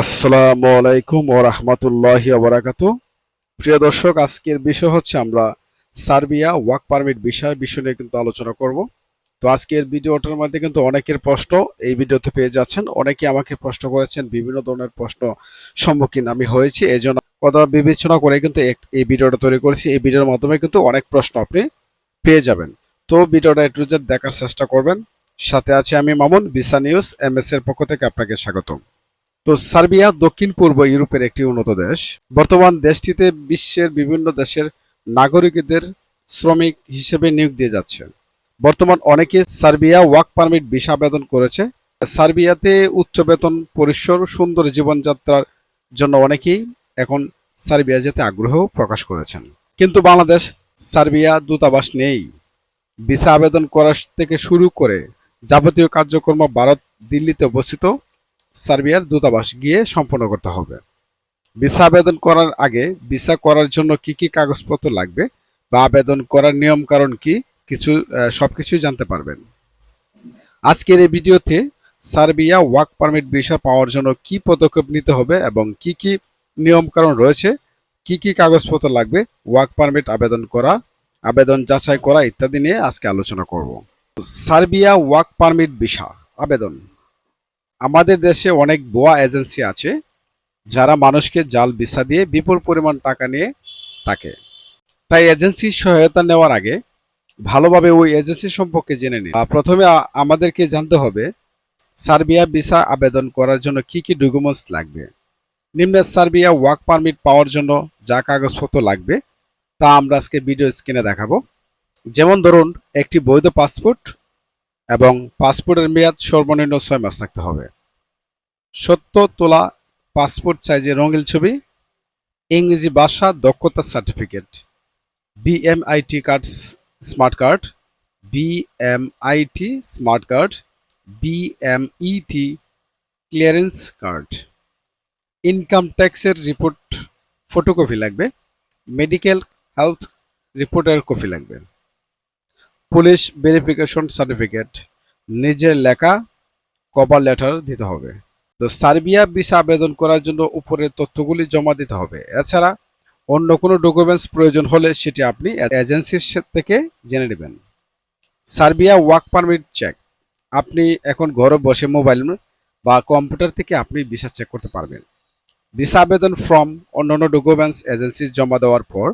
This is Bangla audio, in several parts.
আসসালামু আলাইকুম ও রহমতুল্লাহি ওবরাকাতু প্রিয় দর্শক, আজকের বিষয় হচ্ছে আমরা সার্বিয়া ওয়ার্ক পারমিট বিষয় বিষয় নিয়ে কিন্তু আলোচনা করব। তো আজকের ভিডিওটার মধ্যে কিন্তু অনেকের প্রশ্ন এই ভিডিওতে পেয়ে যাচ্ছেন। অনেকে আমাকে প্রশ্ন করেছেন, বিভিন্ন ধরনের প্রশ্ন সম্মুখীন আমি হয়েছি এই জন্য কথা বিবেচনা করে কিন্তু এই ভিডিওটা তৈরি করেছি। এই ভিডিওর মাধ্যমে কিন্তু অনেক প্রশ্ন আপনি পেয়ে যাবেন। তো ভিডিওটা একটু দেখার চেষ্টা করবেন, সাথে আছে আমি মামুন, বিসা নিউজ এম এর পক্ষ থেকে আপনাকে স্বাগতম। তো সার্বিয়া দক্ষিণ পূর্ব ইউরোপের একটি উন্নত দেশ। বর্তমান দেশটিতে বিশ্বের বিভিন্ন দেশের নাগরিকদের শ্রমিক হিসেবে নিয়োগ দিয়ে যাচ্ছে। বর্তমান অনেকে সার্বিয়া ওয়ার্ক পারমিট ভিসা আবেদন করেছে। সার্বিয়াতে উচ্চ বেতন, পরিসর, সুন্দর জীবনযাত্রার জন্য অনেকেই এখন সার্বিয়া যেতে আগ্রহ প্রকাশ করেছেন। কিন্তু বাংলাদেশ সার্বিয়া দূতাবাস নেই। ভিসা আবেদন করা থেকে শুরু করে যাবতীয় কার্যক্রম ভারত দিল্লিতে অবস্থিত। সার্বিয়ার দূতাবাস গিয়ে সম্পন্ন করতে হবে। ভিসা আবেদন করার আগে ভিসা করার জন্য কি কি কাগজপত্র লাগবে বা আবেদন করার নিয়ম কারণ কি, কিছু সব সবকিছুই জানতে পারবেন। আজকের এই ভিডিওতে সার্বিয়া ওয়ার্ক পারমিট ভিসা পাওয়ার জন্য কি পদক্ষেপ নিতে হবে এবং কি কি নিয়ম কারণ রয়েছে, কি কি কাগজপত্র লাগবে, ওয়ার্ক পারমিট আবেদন করা, আবেদন যাচাই করা ইত্যাদি নিয়ে আজকে আলোচনা করব। সার্বিয়া ওয়ার্ক পারমিট ভিসা আবেদন। আমাদের দেশে অনেক বোয়া এজেন্সি আছে, যারা মানুষকে জাল ভিসা দিয়ে বিপুল পরিমাণ টাকা নিয়ে থাকে। তাই এজেন্সির সহায়তা নেওয়ার আগে ভালোভাবে ওই এজেন্সি সম্পর্কে জেনে নিন। প্রথমে আমাদেরকে জানতে হবে, সার্বিয়া ভিসা আবেদন করার জন্য কি কি ডকুমেন্টস লাগবে? নিম্নে সার্বিয়া ওয়ার্ক পারমিট পাওয়ার জন্য যা কাগজপত্র লাগবে, তা আমরা আজকে ভিডিও স্ক্রিনে দেখাবো। যেমন ধরুন, একটি বৈধ পাসপোর্ট এবং পাসপোর্টের মেয়াদ সর্বনিম্ন ছয় মাস থাকতে হবে। সত্য তোলা পাসপোর্ট সাইজের রঙিন ছবি, ইংরেজি ভাষা দক্ষতা certificate BMIT card smart card BMIT smart card BMET clearance card income ট্যাক্সের রিপোর্ট ফটোকপি লাগবে মেডিকেল হেলথ রিপোর্টের কপি লাগবে। পুলিশ ভেরিফিকেশন সার্টিফিকেট নিজের লেখা কভার লেটার দিতে হবে। তো সার্বিয়া ভিসা আবেদন করার জন্য উপরের তথ্যগুলি জমা দিতে হবে। এছাড়া অন্য কোনো ডকুমেন্টস প্রয়োজন হলে সেটি আপনি এজেন্সির থেকে জেনে নেবেন। সার্বিয়া ওয়ার্ক পারমিট চেক আপনি এখন ঘরে বসে মোবাইল বা কম্পিউটার থেকে আপনি ভিসা চেক করতে পারবেন। ভিসা আবেদন ফর্ম অন্যান্য ডকুমেন্টস এজেন্সি জমা দেওয়ার পর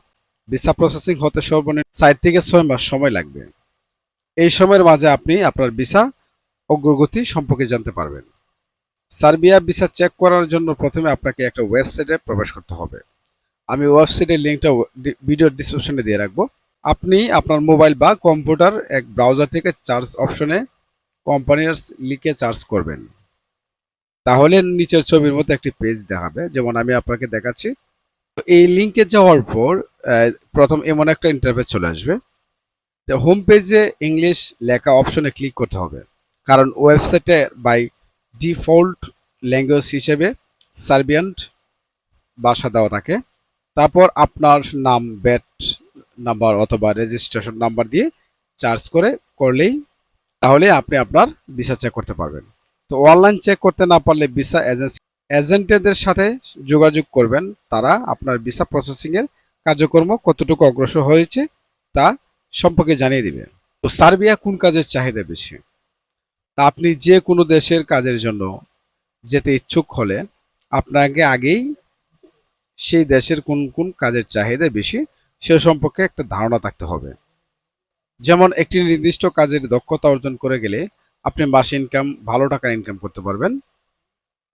ভিসা প্রসেসিং হতে সর্বনিম্ন সাত থেকে ছয় মাস সময় লাগবে। এই সময়ের মাঝে আপনি আপনার ভিসা অগ্রগতি সম্পর্কে জানতে পারবেন। সার্বিয়া ভিসা চেক করার জন্য প্রথমে আপনাকে একটা ওয়েবসাইটে প্রবেশ করতে হবে। আমি ওয়েবসাইটের লিঙ্কটা ভিডিও ডিসক্রিপশনে দিয়ে রাখব। আপনি আপনার মোবাইল বা কম্পিউটার এক ব্রাউজার থেকে চার্জ অপশনে কোম্পানির লিখে চার্জ করবেন। তাহলে নিচের ছবির মতো একটি পেজ দেখাবে, যেমন আমি আপনাকে দেখাচ্ছি। এই লিঙ্কে যাওয়ার পর প্রথম এমন একটা ইন্টারফেস চলে আসবে। হোম পেজে ইংলিশ লেখা অপশনে ক্লিক করতে হবে। কারণ ওয়েবসাইটে বাই ডিফল্ট ল্যাঙ্গুয়েজ হিসেবে সার্বিয়ান ভাষা দেওয়া থাকে। তারপর আপনার নাম ব্যাট নাম্বার অথবা রেজিস্ট্রেশন নাম্বার দিয়ে চার্জ করে, করলেই তাহলে আপনি আপনার ভিসা চেক করতে পারবেন। তো অনলাইন চেক করতে না পারলে ভিসা এজেন্সি এজেন্টদের সাথে যোগাযোগ করবেন। তারা আপনার ভিসা প্রসেসিংয়ের কার্যক্রম কতটুকু অগ্রসর হয়েছে তা সম্পর্কে জানিয়ে দিবে। তো সার্বিয়া কোন কাজের চাহিদা বেশি? তা আপনি যে কোনো দেশের কাজের জন্য যেতে ইচ্ছুক হলে আপনাকে আগেই সেই দেশের কোন কোন কাজের চাহিদা বেশি সে সম্পর্কে একটা ধারণা থাকতে হবে। যেমন একটি নির্দিষ্ট কাজের দক্ষতা অর্জন করে গেলে আপনি মাসে ইনকাম ভালো টাকা ইনকাম করতে পারবেন।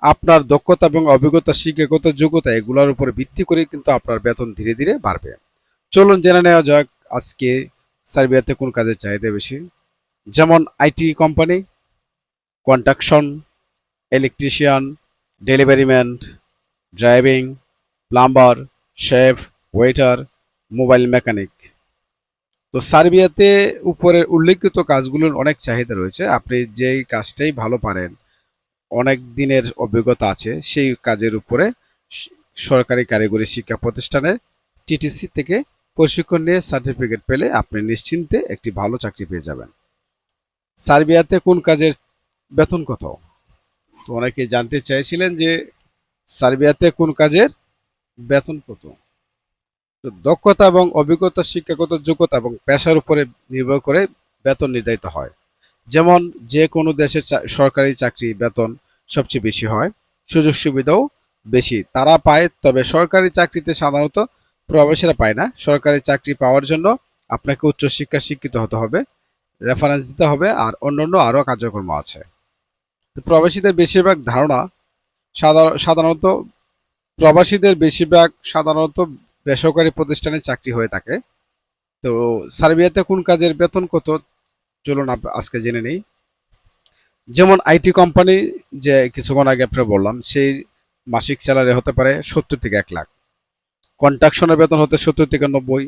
আপনার দক্ষতা এবং অভিজ্ঞতা, শিক্ষাগত যোগ্যতা এগুলোর উপর ভিত্তি করে কিন্তু আপনার বেতন ধীরে ধীরে বাড়বে। চলুন জেনে নেওয়া যাক আজকে সার্বিয়াতে কোন কাজের চাহিদা বেশি? যেমন IT company, construction, electrician, delivery man, driving, plumber, chef, waiter, mobile mechanic. তো সার্বিয়াতে উপরের উল্লেখিত কাজগুলোর অনেক চাহিদা রয়েছে। আপনি যেই কাজটাই ভালো পারেন, অনেক দিনের অভিজ্ঞতা আছে, সেই কাজের উপরে সরকারি কারিগরি শিক্ষা প্রতিষ্ঠানের টিটিসি থেকে প্রশিক্ষণ নিয়ে সার্টিফিকেট পেলে আপনি নিশ্চিন্তে একটি ভালো চাকরি পেয়ে যাবেন। সার্বিয়াতে কোন কাজের বেতন কত? তো অনেকে জানতে চাইছিলেন যে সার্বিয়াতে কোন কাজের বেতন কত? তো দক্ষতা এবং অভিজ্ঞতা, শিক্ষাগত যোগ্যতা এবং পেশার উপরে নির্ভর করে বেতন নির্ধারিত হয়। যেমন যে কোনো দেশের সরকারি চাকরি বেতন সবচেয়ে বেশি হয়। সুযোগ সুবিধাও বেশি। তারা পায়, তবে সরকারি চাকরিতে সাধারণত প্রবাসীরা পায় না। সরকারি চাকরি পাওয়ার জন্য আপনাকে উচ্চশিক্ষা শিক্ষিত হতে হবে রেফারেন্স দিতে হবে আর অন্যান্য আরও কার্যক্রম আছে। প্রবাসীদের বেশিরভাগ ধারণা সাধার- সাধারণত প্রবাসীদের বেশিরভাগ সাধারণত বেসরকারি প্রতিষ্ঠানে চাকরি হয়ে থাকে। তো সার্বিয়াতে কোন কাজের বেতন কত? চলুন আজকে জেনে নেই। যেমন আইটি কোম্পানি যে কিছুক্ষণ আগে আপনার বললাম, সেই মাসিক স্যালারি হতে পারে সত্তর থেকে এক লাখ। কন্ট্রাকশনের বেতন হতে সত্তর থেকে নব্বই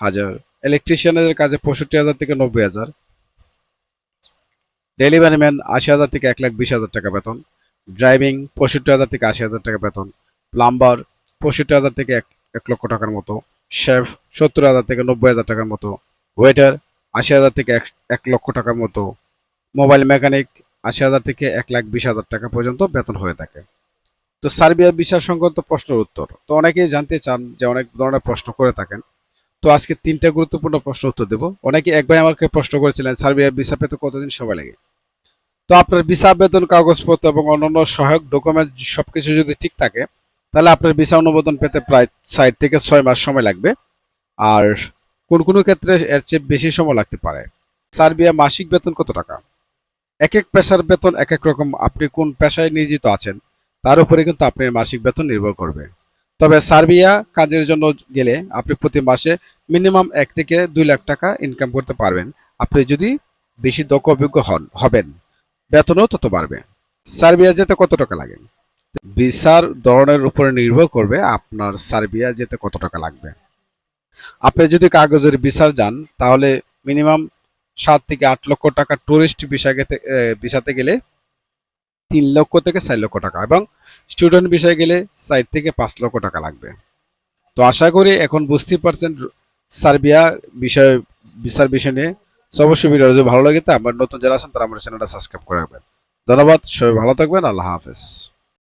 হাজার। ইলেকট্রিশিয়ানের কাজে পঁয়ষট্টি হাজার থেকে নব্বই হাজার। ডেলিভারি ম্যান আশি হাজার থেকে এক লাখ বিশ হাজার টাকা বেতন। ড্রাইভিং পঁয়ষট্টি হাজার থেকে আশি হাজার টাকা বেতন। প্লাম্বার পঁয়ষট্টি হাজার থেকে এক এক লক্ষ টাকার মতো। শেফ সত্তর হাজার থেকে নব্বই হাজার টাকার মতো। ওয়েটার আশি হাজার থেকে এক এক লক্ষ টাকার মতো। মোবাইল মেকানিক আশি হাজার থেকে এক লাখ বিশ হাজার টাকা পর্যন্ত বেতন হয়ে থাকে। তো সার্বিয়া বিষয় সংক্রান্ত প্রশ্নের উত্তর। তো অনেকেই জানতে চান যে অনেক ধরনের প্রশ্ন করে থাকেন। তো আজকে তিনটা গুরুত্বপূর্ণ প্রশ্ন উত্তর দেবো। অনেকে এক ভাই আমাকে প্রশ্ন করেছিলেন, সার্বিয়া ভিসা পেতে কতদিন সময় লাগে? তো আপনার ভিসা বেতন কাগজপত্র এবং অন্যান্য সহায়ক ডকুমেন্ট সবকিছু যদি ঠিক থাকে, তাহলে আপনার ভিসা অনুমোদন পেতে প্রায় ষাট থেকে ছয় মাস সময় লাগবে। আর কোন কোন ক্ষেত্রে এর চেয়ে বেশি সময় লাগতে পারে? সার্বিয়া মাসিক বেতন কত টাকা? এক এক পেশার বেতন এক এক রকম। আপনি কোন পেশায় নিয়োজিত আছেন? তার উপরে কিন্তু আপনার মাসিক বেতন নির্ভর করবে। তবে সার্বিয়া কাজের জন্য গেলে আপনি প্রতি মাসে মিনিমাম এক থেকে দুই লাখ টাকা ইনকাম করতে পারবেন। আপনি যদি বেশি দক্ষ অভিজ্ঞ হন, হবেন, বেতনও তত বাড়বে। সার্বিয়া যেতে কত টাকা লাগে? ভিসার ধরনের উপরে নির্ভর করবে আপনার সার্বিয়া যেতে কত টাকা লাগবে। আপনি যদি কাগজের ভিসার যান, তাহলে মিনিমাম সাত থেকে আট লক্ষ টাকা টুরিস্ট ভিসা ভিসাতে গেলে তিন লক্ষ থেকে চার লক্ষ টাকা এবং স্টুডেন্ট বিষয়ে গেলে চার থেকে পাঁচ লক্ষ টাকা লাগবে। তো আশা করি এখন বুঝতেই পারছেন সার্বিয়া বিষয়, বিচার বিষয় নিয়ে। অবশ্যই ভিডিও যদি ভালো লাগে তা আমার নতুন যারা আছেন তারা আমার চ্যানেলটা সাবস্ক্রাইব করে রাখবেন। ধন্যবাদ, সবাই ভালো থাকবেন, আল্লাহ হাফেজ।